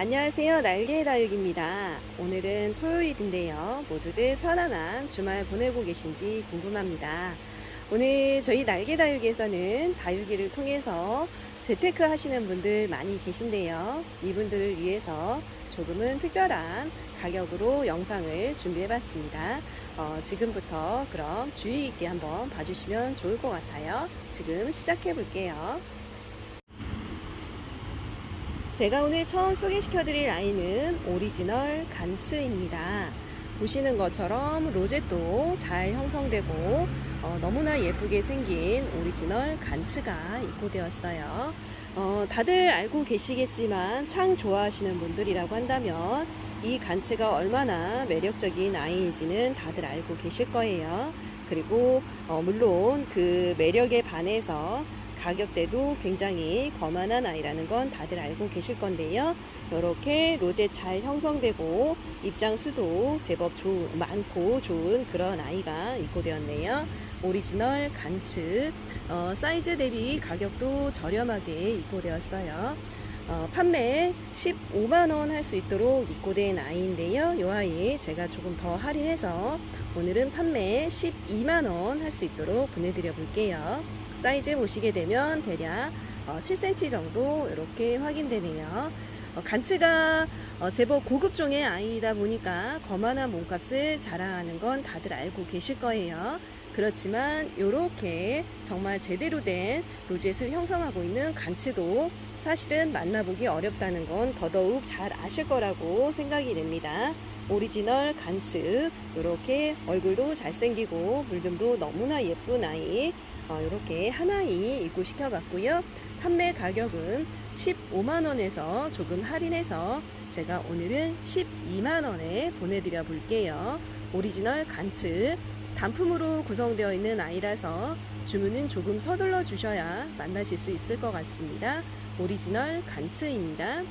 안녕하세요. 날개의 다육입니다. 오늘은 토요일인데요. 모두들 편안한 주말 보내고 계신지 궁금합니다. 오늘 저희 날개 다육에서는 다육이를 통해서 재테크 하시는 분들 많이 계신데요. 이분들을 위해서 조금은 특별한 가격으로 영상을 준비해 봤습니다. 어, 지금부터 그럼 주의 있게 한번 봐주시면 좋을 것 같아요. 지금 시작해 볼게요. 제가 오늘 처음 소개시켜드릴 아이는 오리지널 간츠입니다. 보시는 것처럼 로제도 잘 형성되고 어, 너무나 예쁘게 생긴 오리지널 간츠가 입고되었어요. 어, 다들 알고 계시겠지만 창 좋아하시는 분들이라고 한다면 이 간츠가 얼마나 매력적인 아이인지는 다들 알고 계실 거예요. 그리고 어, 물론 그 매력에 반해서 가격대도 굉장히 거만한 아이라는 건 다들 알고 계실 건데요. 이렇게 로제 잘 형성되고 입장 수도 제법 좋, 많고 좋은 그런 아이가 입고되었네요. 오리지널 간츠 어, 사이즈 대비 가격도 저렴하게 입고되었어요. 어, 판매 15만원 할 수 있도록 입고된 아이인데요. 이 아이 제가 조금 더 할인해서 오늘은 판매 12만원 할 수 있도록 보내드려 볼게요. 사이즈 보시게 되면 대략 7cm 정도 이렇게 확인되네요. 어, 간츠가 어, 제법 고급 종의 아이다 보니까 거만한 몸값을 자랑하는 건 다들 알고 계실 거예요. 그렇지만 이렇게 정말 제대로 된 로젯을 형성하고 있는 간츠도 사실은 만나보기 어렵다는 건 더더욱 잘 아실 거라고 생각이 됩니다. 오리지널 간츠 이렇게 얼굴도 잘생기고 물금도 너무나 예쁜 아이 어, 이렇게 하나이 입고 시켜 봤고요. 판매 가격은 15만원에서 조금 할인해서 제가 오늘은 12만원에 보내드려 볼게요. 오리지널 간츠 단품으로 구성되어 있는 아이라서 주문은 조금 서둘러 주셔야 만나실 수 있을 것 같습니다. 오리지널 간츠입니다.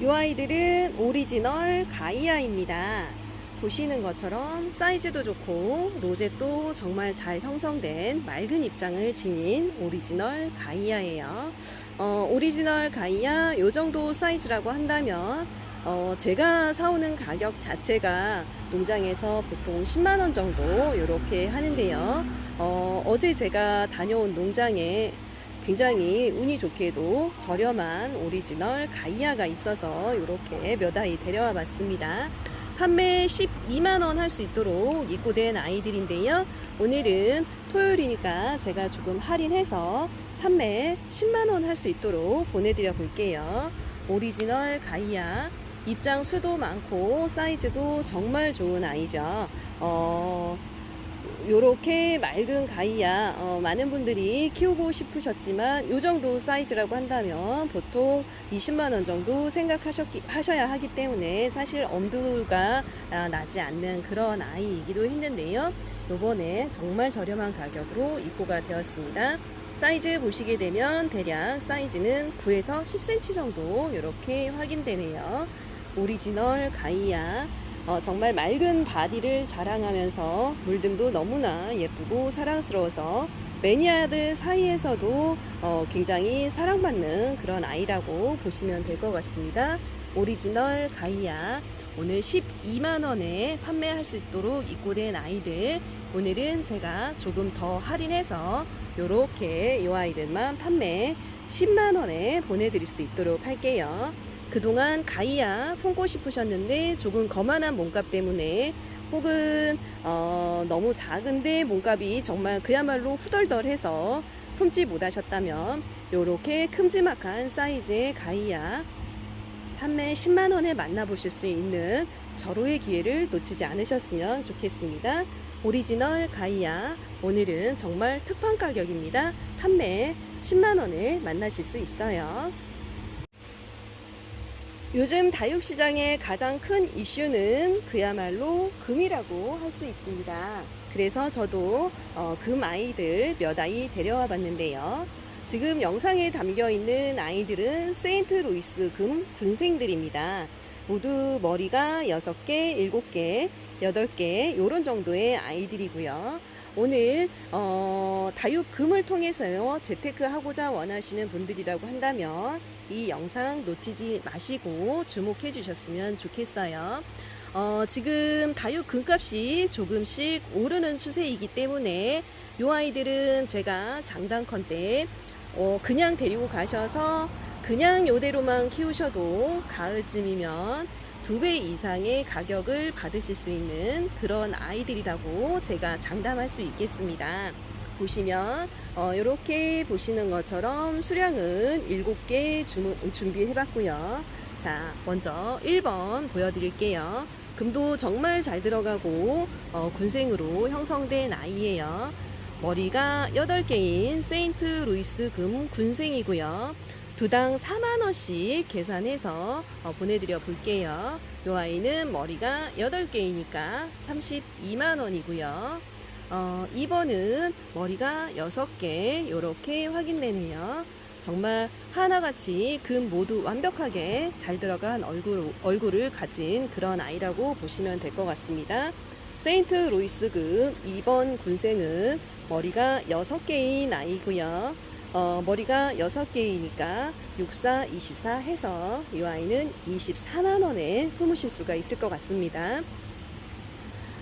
이 아이들은 오리지널 가이아입니다. 보시는 것처럼 사이즈도 좋고 로zet도 정말 잘 형성된 맑은 입장을 지닌 오리지널 가이아예요. 어, 오리지널 가이아 요 정도 사이즈라고 한다면 어, 제가 사오는 가격 자체가 농장에서 보통 10만원 정도 이렇게 하는데요. 어, 어제 제가 다녀온 농장에 굉장히 운이 좋게도 저렴한 오리지널 가이아가 있어서 이렇게 몇 아이 데려와 봤습니다. 판매 12만원 할 수 있도록 입고된 아이들인데요. 오늘은 토요일이니까 제가 조금 할인해서 판매 10만원 할 수 있도록 보내드려 볼게요. 오리지널 가이아 입장 수도 많고 사이즈도 정말 좋은 아이죠. 어, 요렇게 맑은 가이아 어, 많은 분들이 키우고 싶으셨지만 요 정도 사이즈라고 한다면 보통 20만 원 정도 생각하셔야 하기 때문에 사실 엄두가 아, 나지 않는 그런 아이이기도 했는데요. 요번에 정말 저렴한 가격으로 입고가 되었습니다. 사이즈 보시게 되면 대략 사이즈는 9에서 10cm 정도 이렇게 확인되네요. 오리지널 가이아 어, 정말 맑은 바디를 자랑하면서 물듬도 너무나 예쁘고 사랑스러워서 매니아들 사이에서도 어, 굉장히 사랑받는 그런 아이라고 보시면 될 것 같습니다. 오리지널 가이아 오늘 12만원에 판매할 수 있도록 입고된 아이들 오늘은 제가 조금 더 할인해서 이렇게 이 아이들만 판매 10만원에 보내드릴 수 있도록 할게요. 그동안 가이아 품고 싶으셨는데 조금 거만한 몸값 때문에 혹은 어, 너무 작은데 몸값이 정말 그야말로 후덜덜해서 품지 못하셨다면 이렇게 큼지막한 사이즈의 가이아 판매 10만원에 만나보실 수 있는 절호의 기회를 놓치지 않으셨으면 좋겠습니다. 오리지널 가이아 오늘은 정말 특판 가격입니다. 판매 10만원에 만나실 수 있어요. 요즘 다육시장의 가장 큰 이슈는 그야말로 금이라고 할 수 있습니다. 그래서 저도 어, 금 아이들 몇 아이 데려와 봤는데요. 지금 영상에 담겨 있는 아이들은 세인트 루이스 금 군생들입니다. 모두 머리가 6개, 7개, 8개, 요런 정도의 아이들이고요. 오늘 어, 다육금을 통해서요 재테크 하고자 원하시는 분들이라고 한다면 이 영상 놓치지 마시고 주목해 주셨으면 좋겠어요. 어, 지금 다육 금값이 조금씩 오르는 추세이기 때문에 요 아이들은 제가 장단컨대 어, 그냥 데리고 가셔서 그냥 요대로만 키우셔도 가을쯤이면 두 배 이상의 가격을 받으실 수 있는 그런 아이들이라고 제가 장담할 수 있겠습니다. 보시면 어, 이렇게 보시는 것처럼 수량은 7개 준비해 봤고요. 자, 먼저 1번 보여드릴게요. 금도 정말 잘 들어가고 어, 군생으로 형성된 아이예요. 머리가 8개인 세인트 루이스 금 군생이고요. 두당 4만원씩 계산해서 어, 보내드려 볼게요. 요 아이는 머리가 8개이니까 32만원이고요. 어, 2번은 머리가 6개 이렇게 확인되네요. 정말 하나같이 금 모두 완벽하게 잘 들어간 얼굴, 얼굴을 가진 그런 아이라고 보시면 될 것 같습니다. 세인트 로이스 금 2번 군생은 머리가 6개인 아이고요. 어, 머리가 6개이니까 64, 24 해서 이 아이는 24만원에 품으실 수가 있을 것 같습니다.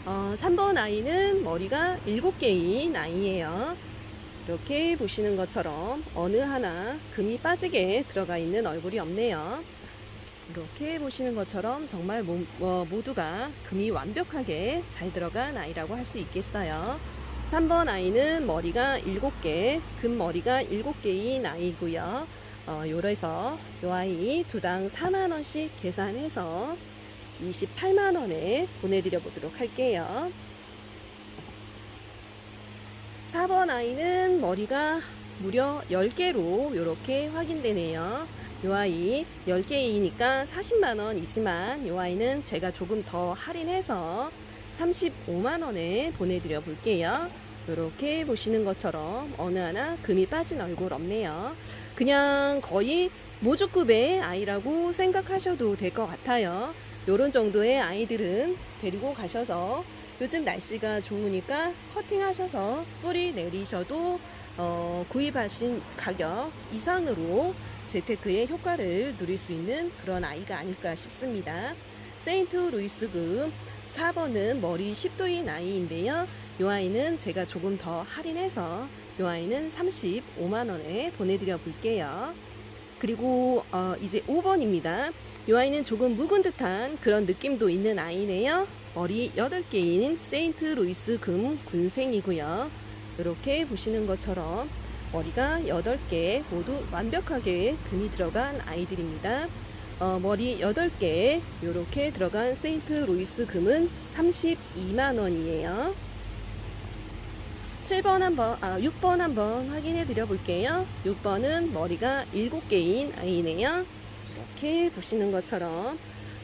어, 3번 아이는 머리가 7개인 아이예요. 이렇게 보시는 것처럼 어느 하나 금이 빠지게 들어가 있는 얼굴이 없네요. 이렇게 보시는 것처럼 정말 모, 어, 모두가 금이 완벽하게 잘 들어간 아이라고 할 수 있겠어요. 3번 아이는 머리가 7개, 금 머리가 7개인 아이고요. 어, 요래서 요 아이 두당 4만원씩 계산해서 28만원에 보내드려 보도록 할게요. 4번 아이는 머리가 무려 10개로 이렇게 확인되네요. 요 아이 10개이니까 40만원이지만 요 아이는 제가 조금 더 할인해서 35만원에 보내드려 볼게요. 이렇게 보시는 것처럼 어느 하나 금이 빠진 얼굴 없네요. 그냥 거의 모주급의 아이라고 생각하셔도 될 것 같아요. 요런 정도의 아이들은 데리고 가셔서 요즘 날씨가 좋으니까 커팅하셔서 뿌리 내리셔도 어, 구입하신 가격 이상으로 재테크의 효과를 누릴 수 있는 그런 아이가 아닐까 싶습니다. 세인트 루이스금 4번은 머리 10도인 아이인데요. 이 아이는 제가 조금 더 할인해서 이 아이는 35만원에 보내드려 볼게요. 그리고 어, 이제 5번입니다. 이 아이는 조금 묵은 듯한 그런 느낌도 있는 아이네요. 머리 8개인 세인트 루이스 금 군생이고요. 이렇게 보시는 것처럼 머리가 8개 모두 완벽하게 금이 들어간 아이들입니다. 어, 머리 8개 이렇게 들어간 세인트 루이스 금은 32만원이에요. 7번 한번, 아, 6번 한번 확인해 드려 볼게요. 6번은 머리가 7개인 아이네요. 이렇게 보시는 것처럼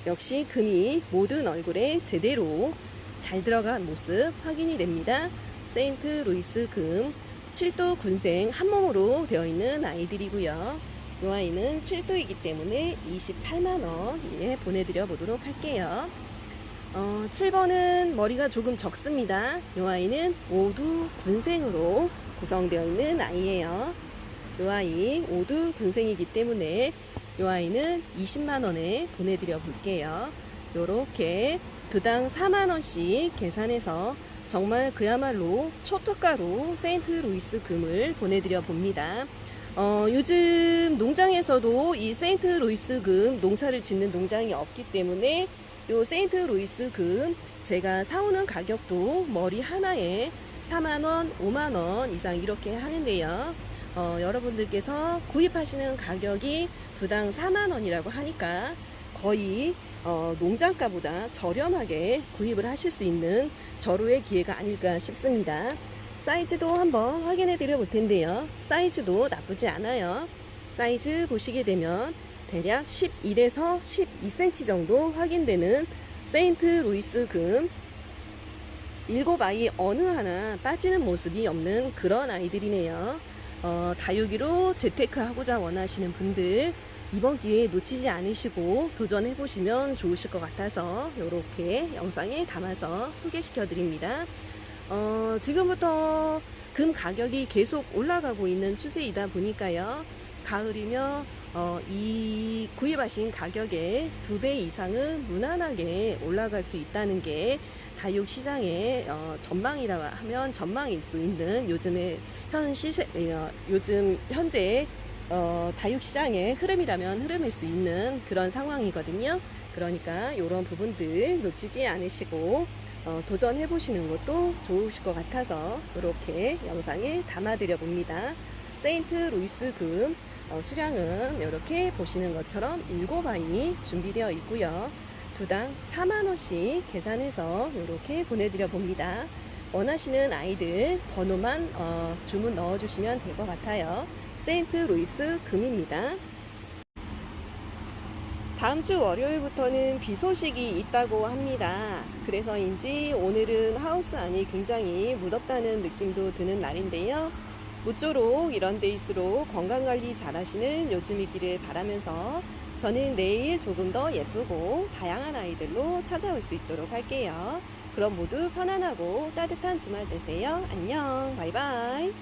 역시 금이 모든 얼굴에 제대로 잘 들어간 모습 확인이 됩니다. 세인트 루이스 금 7도 군생 한 몸으로 되어 있는 아이들이고요. 이 아이는 7도이기 때문에 28만원에 보내드려 보도록 할게요. 어, 7번은 머리가 조금 적습니다. 이 아이는 모두 군생으로 구성되어 있는 아이예요. 이 아이 모두 군생이기 때문에 이 아이는 20만원에 보내드려 볼게요. 요렇게 두당 4만원씩 계산해서 정말 그야말로 초특가로 세인트 루이스 금을 보내드려 봅니다. 어, 요즘 농장에서도 이 세인트 루이스 금 농사를 짓는 농장이 없기 때문에 요 세인트 루이스 금 제가 사오는 가격도 머리 하나에 4만원, 5만원 이상 이렇게 하는데요. 어, 여러분들께서 구입하시는 가격이 두당 4만원이라고 하니까 거의 어, 농장가보다 저렴하게 구입을 하실 수 있는 절호의 기회가 아닐까 싶습니다. 사이즈도 한번 확인해 드려 볼 텐데요. 사이즈도 나쁘지 않아요. 사이즈 보시게 되면 대략 11에서 12cm 정도 확인되는 세인트 루이스 금 7아이 어느 하나 빠지는 모습이 없는 그런 아이들이네요. 어, 다육이로 재테크 하고자 원하시는 분들 이번 기회에 놓치지 않으시고 도전해 보시면 좋으실 것 같아서 이렇게 영상에 담아서 소개시켜 드립니다. 어, 지금부터 금 가격이 계속 올라가고 있는 추세이다 보니까요. 가을이며 어, 이 구입하신 가격의 두 배 이상은 무난하게 올라갈 수 있다는 게 다육 시장의 어, 전망이라 하면 전망일 수 있는 요즘의 현 시세 어, 요즘 현재 어, 다육 시장의 흐름이라면 흐름일 수 있는 그런 상황이거든요. 그러니까 이런 부분들 놓치지 않으시고 어, 도전해 보시는 것도 좋으실 것 같아서 이렇게 영상에 담아 드려 봅니다. 세인트 루이스 금 어, 수량은 이렇게 보시는 것처럼 7아이 준비되어 있고요. 두당 4만원씩 계산해서 이렇게 보내드려 봅니다. 원하시는 아이들 번호만 어, 주문 넣어주시면 될 것 같아요. 세인트 루이스 금입니다. 다음 주 월요일부터는 비 소식이 있다고 합니다. 그래서인지 오늘은 하우스 안이 굉장히 무덥다는 느낌도 드는 날인데요. 모쪼록 이런 데일수록 건강관리 잘 하시는 요즘이기를 바라면서 저는 내일 조금 더 예쁘고 다양한 아이들로 찾아올 수 있도록 할게요. 그럼 모두 편안하고 따뜻한 주말 되세요. 안녕. 바이바이.